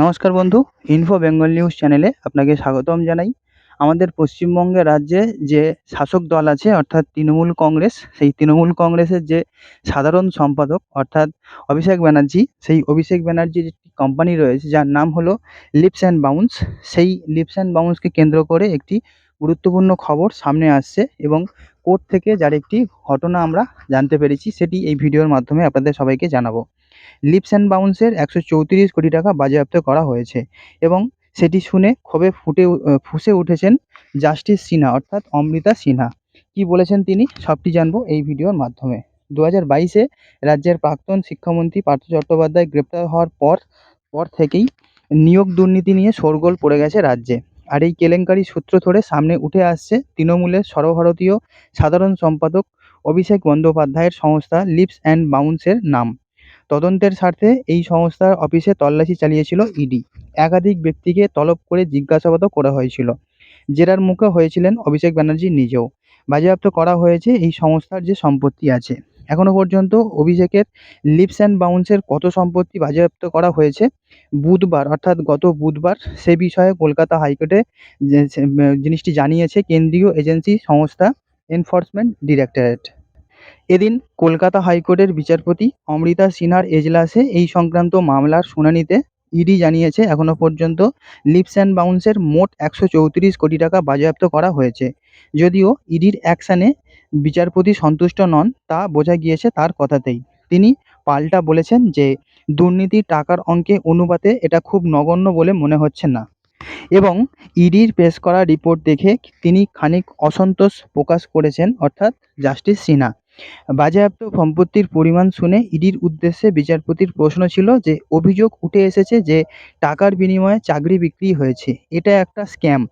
নমস্কার বন্ধু info Bengal news চ্যানেলে আপনাকে স্বাগতম জানাই। আমাদের পশ্চিমবঙ্গে রাজ্যে যে শাসক দল আছে, অর্থাৎ তৃণমূল কংগ্রেস, সেই তৃণমূল কংগ্রেসের যে সাধারণ সম্পাদক, অর্থাৎ অভিষেক ব্যানার্জি, সেই অভিষেক ব্যানার্জির একটি কোম্পানি রয়েছে, যার নাম হলো লিপস অ্যান্ড বাউন্স সেই লিপস অ্যান্ড বাউন্সকে কেন্দ্র করে একটি গুরুত্বপূর্ণ খবর সামনে আসছে এবং কোর্ট থেকে যার একটি ঘটনা আমরা জানতে পেরেছি, সেটি এই ভিডিওর মাধ্যমে আপনাদের সবাইকে জানাব। লিপস অ্যান্ড বাউন্সের একশো চৌত্রিশ কোটি টাকা বাজেয়াপ্ত করা হয়েছে এবং সেটি শুনে ক্ষোভে ফুটে ফুঁসে উঠেছেন জাস্টিস সিনহা, অর্থাৎ অমৃতা সিনহা। কী বলেছেন তিনি? সবটি জানব এই ভিডিওর মাধ্যমে। দু হাজার বাইশে রাজ্যের প্রাক্তন শিক্ষামন্ত্রী পার্থ চট্টোপাধ্যায় গ্রেপ্তার হওয়ার পর পর থেকেই নিয়োগ দুর্নীতি নিয়ে শোরগোল পড়ে গেছে রাজ্যে। আর এই কেলেঙ্কারি সূত্র ধরে সামনে উঠে আসছে তৃণমূলের সর্বভারতীয় সাধারণ সম্পাদক অভিষেক বন্দ্যোপাধ্যায়ের সংস্থা লিপস অ্যান্ড বাউন্সের নাম। তদন্তের স্বার্থে এই সংস্থার অফিসে তল্লাশি চালিয়েছিল ইডি। একাধিক ব্যক্তিকে তলব করে জিজ্ঞাসাবাদও করা হয়েছিল। জেরার মুখে হয়েছিলেন অভিষেক ব্যানার্জি নিজেও। বাজেয়াপ্ত করা হয়েছে এই সংস্থার যে সম্পত্তি আছে। এখনও পর্যন্ত অভিষেকের লিপস অ্যান্ড বাউন্সের কত সম্পত্তি বাজেয়াপ্ত করা হয়েছে, বুধবার, অর্থাৎ গত বুধবার, সে বিষয়ে কলকাতা হাইকোর্টে জিনিসটি জানিয়েছে কেন্দ্রীয় এজেন্সি সংস্থা এনফোর্সমেন্ট ডিরেক্টরেট। এদিন কলকাতা হাইকোর্টের বিচারপতি অমৃতা সিনহার এজলাসে এই সংক্রান্ত মামলার শুনানিতে ইডি জানিয়েছে, এখনও পর্যন্ত লিপস অ্যান্ড বাউন্সের মোট একশো চৌত্রিশ কোটি টাকা বাজেয়াপ্ত করা হয়েছে। যদিও ইডির অ্যাকশানে বিচারপতি সন্তুষ্ট নন, তা বোঝা গিয়েছে তার কথাতেই। তিনি পাল্টা বলেছেন যে দুর্নীতির টাকার অঙ্কে অনুপাতে এটা খুব নগণ্য বলে মনে হচ্ছে না। এবং ইডির পেশ করা রিপোর্ট দেখে তিনি খানিক অসন্তোষ প্রকাশ করেছেন, অর্থাৎ জাস্টিস সিনহা। বাজেয়াপ্ত সম্পত্তির পরিমাণ শুনে ইডির উদ্দেশ্যে বিচারপতির প্রশ্ন ছিল যে, অভিযোগ উঠে এসেছে যে টাকার বিনিময়ে চাকরি বিক্রি হয়েছে। এটা একটা স্ক্যাম।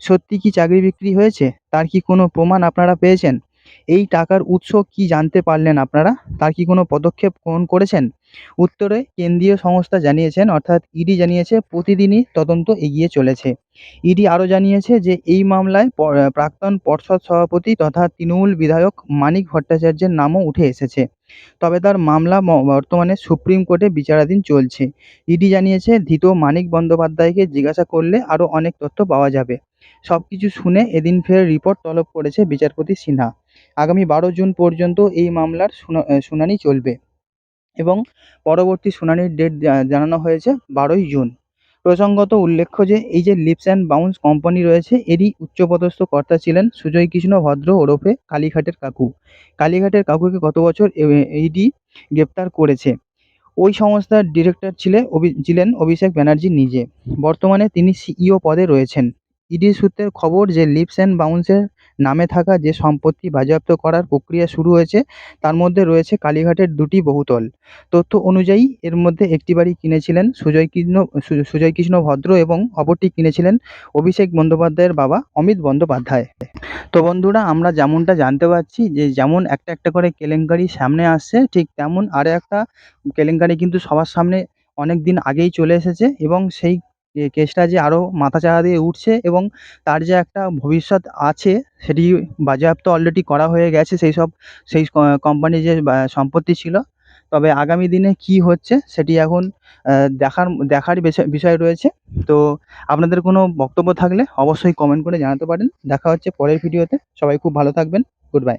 সত্যি কি চাকরি বিক্রি হয়েছে? তার কি কোনো প্রমাণ আপনারা পেয়েছেন? এই টাকার উৎস কি জানতে পারলেন আপনারা? তার কি কোনো পদক্ষেপ গ্রহণ করেছেন? উত্তরে কেন্দ্রীয় সংস্থা জানিয়েছেন, অর্থাৎ ইডি জানিয়েছে, প্রতিদিনই তদন্ত এগিয়ে চলেছে। ইডি আরও জানিয়েছে যে, এই মামলায় প্রাক্তন পর্ষদ সভাপতি তথা তৃণমূল বিধায়ক মানিক ভট্টাচার্যের নামও উঠে এসেছে। তবে তার মামলা বর্তমানে সুপ্রিম কোর্টে বিচারাধীন চলছে। ইডি জানিয়েছে, ধৃত মানিক বন্দ্যোপাধ্যায়কে জিজ্ঞাসা করলে আরও অনেক তথ্য পাওয়া যাবে। সব কিছু শুনে এদিন ফের রিপোর্ট তলব করেছে বিচারপতি সিনহা। আগামী বারো জুন পর্যন্ত এই মামলার শুনানি চলবে এবং পরবর্তী শুনানির ডেট জানানো হয়েছে বারোই জুন। প্রসঙ্গত উল্লেখ্য যে, এই যে লিপস অ্যান্ড বাউন্স কোম্পানি রয়েছে, এরই উচ্চপদস্থ কর্তা ছিলেন সুজয় কৃষ্ণ ভদ্র ওরফে কালীঘাটের কাকু। কালীঘাটের কাকুকে গত বছর এইডি গ্রেপ্তার করেছে। ওই সংস্থার ডিরেক্টর ছিলেন ছিলেন অভিষেক ব্যানার্জি নিজে। বর্তমানে তিনি সিইও পদে রয়েছেন। ইডি সূত্রের খবর যে, লিপস অ্যান্ড বাউন্সের নামে থাকা যে সম্পত্তি বাজেয়াপ্ত করার প্রক্রিয়া শুরু হয়েছে, তার মধ্যে রয়েছে কালীঘাটের দুটি বহুতল। তথ্য অনুযায়ী, এর মধ্যে একটি বাড়ি কিনেছিলেন সুজয় কৃষ্ণ সুজয় কৃষ্ণ ভদ্র এবং অপরটি কিনেছিলেন অভিষেক বন্দ্যোপাধ্যায়ের বাবা অমিত বন্দ্যোপাধ্যায়। তো বন্ধুরা, আমরা যেমনটা জানতে পারছি যে যেমন একটা একটা করে কেলেঙ্কারি সামনে আসছে, ঠিক তেমন আরও একটা কেলেঙ্কারি কিন্তু সবার সামনে অনেক দিন আগেই চলে এসেছে এবং সেই কে- কেসটা যে আরও মাথা মাথাচাড়া দিয়ে উঠছে এবং তার যে একটা ভবিষ্যৎ আছে সেটি বাজেয়াপ্ত অলরেডি করা হয়ে গেছে সেই সব, সেই কোম্পানির যে সম্পত্তি ছিল। তবে আগামী দিনে কী হচ্ছে সেটি এখন দেখার দেখার বিষয় রয়েছে। তো আপনাদের কোনো বক্তব্য থাকলে অবশ্যই কমেন্ট করে জানাতে পারেন। দেখা হচ্ছে পরের ভিডিওতে সবাই খুব ভালো থাকবেন। Good bye